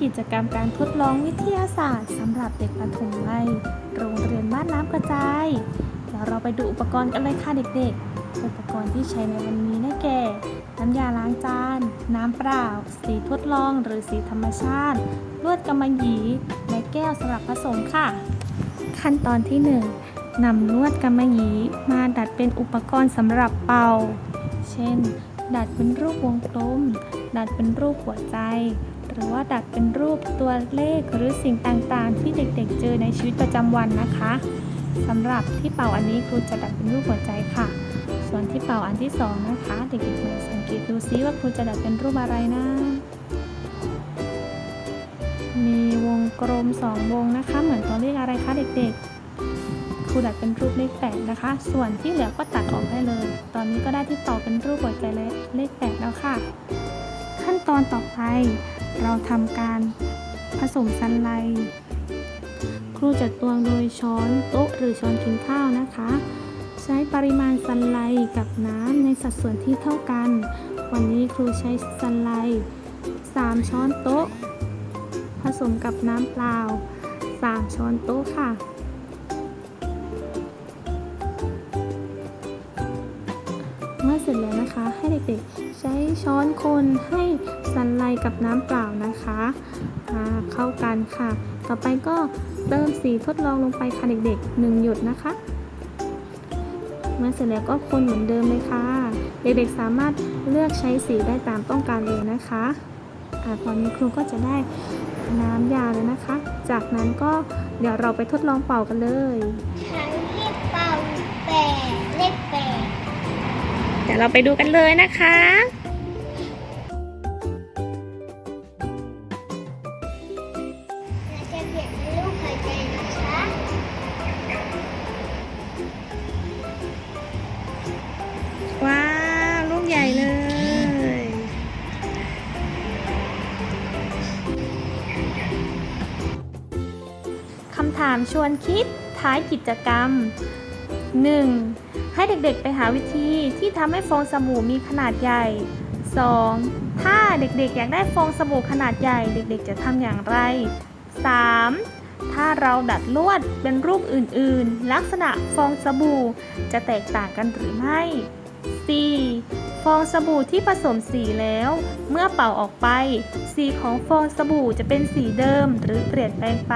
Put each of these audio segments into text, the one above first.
กิจกรรมการทดลองวิทยาศาสตร์สำหรับเด็กประถมวัยโรงเรียนบ้านน้ำกระจาย เดี๋ยวเราไปดูอุปกรณ์กันเลยค่ะเด็กๆ อุปกรณ์ที่ใช้ในวันนี้ได้แก่ น้ำยาล้างจาน น้ำเปล่า สีทดลองหรือสีธรรมชาติ ลวดกำมะหยี่และแก้วสำหรับผสมค่ะ ขั้นตอนที่ 1นำลวดกำมะหยี่มาดัดเป็นอุปกรณ์สำหรับเป่า เช่น ดัดเป็นรูปวงกลม ดัดเป็นรูปหัวใจ หรือว่าดัดเป็นรูปตัวเลขหรือสิ่งต่างๆ ที่เด็กๆ เจอในชีวิตประจำวันนะคะสำหรับที่เป่าอันนี้ครูจะดัดเป็นรูปหัวใจค่ะ ส่วนที่เป่าอันที่สองนะคะเด็กๆมาสังเกตดูซิว่าครูจะดัดเป็นรูปอะไรนะ มีวงกลมสองวงนะคะ เหมือนตัวเลขอะไรคะเด็กๆครูดัดเป็นรูปเลขแปดนะคะ ส่วนที่เหลือก็ตัดออกได้เลย ตอนนี้ก็ได้ที่เป่าเป็นรูปหัวใจเลขแปดแล้วค่ะ ขั้นตอนต่อไป เราทำการผสมซันไลครูจะตวงโดยช้อนโต๊ะหรือช้อนกินข้าวนะคะ ใช้ปริมาณซันไลกับน้ำในสัดส่วนที่เท่ากัน วันนี้ครูใช้ซันไล3 ช้อนโต๊ะ ผสมกับน้ำเปล่า 3 ช้อนโต๊ะค่ะ เมื่อเสร็จแล้วนะคะ ให้เด็กๆใช้ช้อนคนให้สันไลกับน้ำเปล่านะคะเข้ากันค่ะ ต่อไปก็เติมสีทดลองลงไปค่ะเด็กๆ 1 หยดนะคะ เมื่อเสร็จแล้วก็คนเหมือนเดิมเลยค่ะ เด็กๆสามารถเลือกใช้สีได้ตามต้องการเลยนะคะอ่าตอนนี้ครูก็จะได้น้ำยาแล้วนะคะ จากนั้นก็เดี๋ยวเราไปทดลองเป่ากันเลยฉันที่เป่าแปดเลขแปด ดี๋ยวเราไปดูกันเลยนะคะเราจะเปลี่ยนเป็นรูปหัวใจนะคะว้าวลูกใหญ่เลย คำถามชวนคิดท้ายกิจกรรม 1. ให้เด็กๆไปหาวิธีที่ทำให้ฟองสบู่มีขนาดใหญ่ 2. ถ้าเด็กๆอยากได้ฟองสบู่ขนาดใหญ่ เด็กๆจะทำอย่างไร 3. ถ้าเราดัดลวดเป็นรูปอื่นๆ ลักษณะฟองสบู่จะแตกต่างกันหรือไม่ 4. ฟองสบู่ที่ผสมสีแล้ว เมื่อเป่าออกไป สีของฟองสบู่จะเป็นสีเดิมหรือเปลี่ยนแปลงไป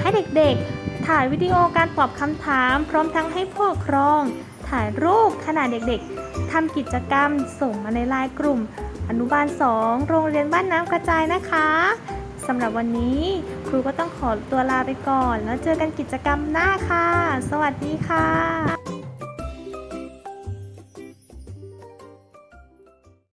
ให้เด็กๆ ถ่ายวิดีโอการตอบคำถาม พร้อมทั้งให้ผู้ปกครอง ถ่ายรูปขณะเด็กๆทำกิจกรรมส่งมาในไลน์กลุ่ม อนุบาล 2 โรงเรียนบ้านน้ำกระจายนะคะสำหรับวันนี้ครูก็ต้องขอตัวลาไปก่อน แล้วเจอกันกิจกรรมหน้าค่ะ สวัสดีค่ะ